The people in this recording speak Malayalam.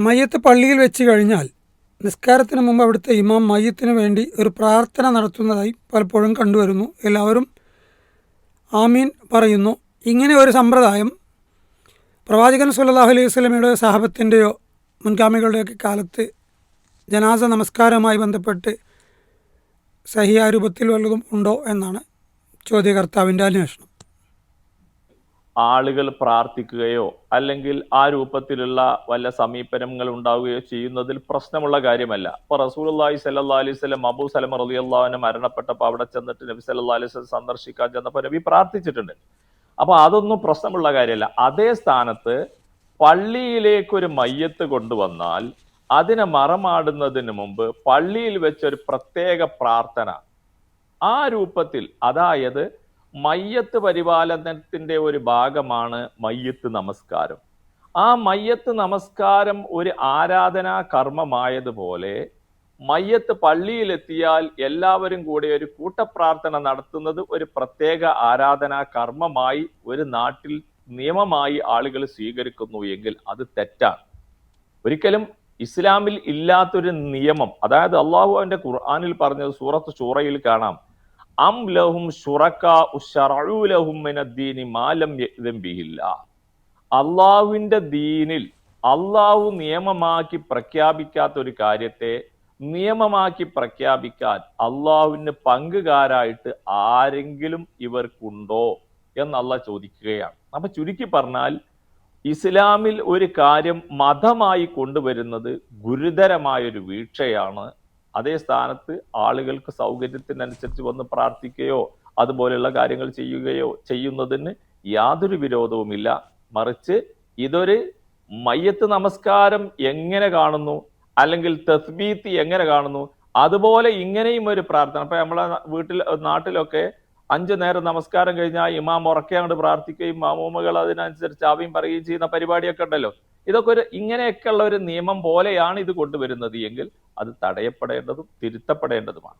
മയ്യത്ത് പള്ളിയിൽ വെച്ച് കഴിഞ്ഞാൽ നിസ്കാരത്തിന് മുമ്പ് അവിടുത്തെ ഇമാം മയ്യത്തിന് വേണ്ടി ഒരു പ്രാർത്ഥന നടത്തുന്നതായി പലപ്പോഴും കണ്ടുവരുന്നു. എല്ലാവരും ആമീൻ പറയുന്നു. ഇങ്ങനെ ഒരു സമ്പ്രദായം പ്രവാചകൻ സുല്ലാഹു അലൈഹി വസല്ലമയുടെ സാഹബത്തിന്റെയോ മുൻഗാമികളുടെയൊക്കെ കാലത്ത് ജനാസ നമസ്കാരവുമായി ബന്ധപ്പെട്ട് സഹിയാരൂപത്തിൽ വല്ലതും ഉണ്ടോ എന്നാണ് ചോദ്യകർത്താവിന്റെ അന്വേഷണം. ആളുകൾ പ്രാർത്ഥിക്കുകയോ അല്ലെങ്കിൽ ആ രൂപത്തിലുള്ള വല്ല സമീപനങ്ങൾ ഉണ്ടാവുകയോ ചെയ്യുന്നതിൽ പ്രശ്നമുള്ള കാര്യമല്ല. ഇപ്പൊ റസൂലി അലൈഹി സ്വലം അബൂ സലമ റലി അള്ളാഹുനെ മരണപ്പെട്ടപ്പോൾ അവിടെ ചെന്നിട്ട് നബി സല്ലാ അലൈഹി സ്വലം സന്ദർശിക്കാൻ ചെന്നപ്പോൾ നബി പ്രാർത്ഥിച്ചിട്ടുണ്ട്. അപ്പൊ അതൊന്നും പ്രശ്നമുള്ള കാര്യമല്ല. അതേ സ്ഥാനത്ത് പള്ളിയിലേക്ക് ഒരു മയ്യത്ത് കൊണ്ടുവന്നാൽ അതിനെ മറമാടുന്നതിന് മുമ്പ് പള്ളിയിൽ വെച്ചൊരു പ്രത്യേക പ്രാർത്ഥന. ആ രൂപത്തിൽ അതായത് മയ്യത്ത് പരിപാലനത്തിന്റെ ഒരു ഭാഗമാണ് മയ്യത്ത് നമസ്കാരം. ആ മയ്യത്ത് നമസ്കാരം ഒരു ആരാധനാ കർമ്മമായതുപോലെ മയ്യത്ത് പള്ളിയിലെത്തിയാൽ എല്ലാവരും കൂടി ഒരു കൂട്ടപ്രാർത്ഥന നടത്തുന്നത് ഒരു പ്രത്യേക ആരാധനാ കർമ്മമായി ഒരു നാട്ടിൽ നിയമമായി ആളുകൾ സ്വീകരിക്കുന്നു എങ്കിൽ അത് തെറ്റാണ്. ഒരിക്കലും ഇസ്ലാമിൽ ഇല്ലാത്തൊരു നിയമം അതായത് അള്ളാഹു അവന്റെ ഖുർആാനിൽ പറഞ്ഞത് സൂറത്ത് ഷൂറയിൽ കാണാം. അം ലഹും അള്ളാഹുവിന്റെ ദീനിൽ അള്ളാഹു നിയമമാക്കി പ്രഖ്യാപിക്കാത്ത ഒരു കാര്യത്തെ നിയമമാക്കി പ്രഖ്യാപിക്കാൻ അള്ളാഹുവിന് പങ്കുകാരായിട്ട് ആരെങ്കിലും ഇവർക്കുണ്ടോ എന്ന് ചോദിക്കുകയാണ്. അപ്പൊ ചുരുക്കി പറഞ്ഞാൽ ഇസ്ലാമിൽ ഒരു കാര്യം മതമായി കൊണ്ടുവരുന്നത് ഗുരുതരമായൊരു വീഴ്ചയാണ് അതേ സ്ഥാനത്ത് ആളുകൾക്ക് സൗകര്യത്തിനനുസരിച്ച് വന്ന് പ്രാർത്ഥിക്കുകയോ അതുപോലെയുള്ള കാര്യങ്ങൾ ചെയ്യുകയോ ചെയ്യുന്നതിന് യാതൊരു വിരോധവുമില്ല. മറിച്ച് ഇതൊരു മയ്യത്ത് നമസ്കാരം എങ്ങനെ കാണുന്നു? അല്ലെങ്കിൽ തസ്ബീത്ത് എങ്ങനെ കാണുന്നു? അതുപോലെ ഇങ്ങനെയും ഒരു പ്രാർത്ഥന. അപ്പൊ നമ്മളെ വീട്ടിൽ നാട്ടിലൊക്കെ അഞ്ചു നേരം നമസ്കാരം കഴിഞ്ഞാൽ ഇമാം ഉറക്കെ അങ്ങോട്ട് പ്രാർത്ഥിക്കുകയും മാമൂമകൾ അതിനനുസരിച്ച് ആവിയും പറയുകയും ചെയ്യുന്ന പരിപാടിയൊക്കെ ഉണ്ടല്ലോ. ഇതൊക്കെ ഒരു ഇങ്ങനെയൊക്കെയുള്ള ഒരു നിയമം പോലെയാണ് ഇത് കൊണ്ടുവരുന്നത് എങ്കിൽ അത് തടയപ്പെടേണ്ടതും തിരുത്തപ്പെടേണ്ടതുമാണ്.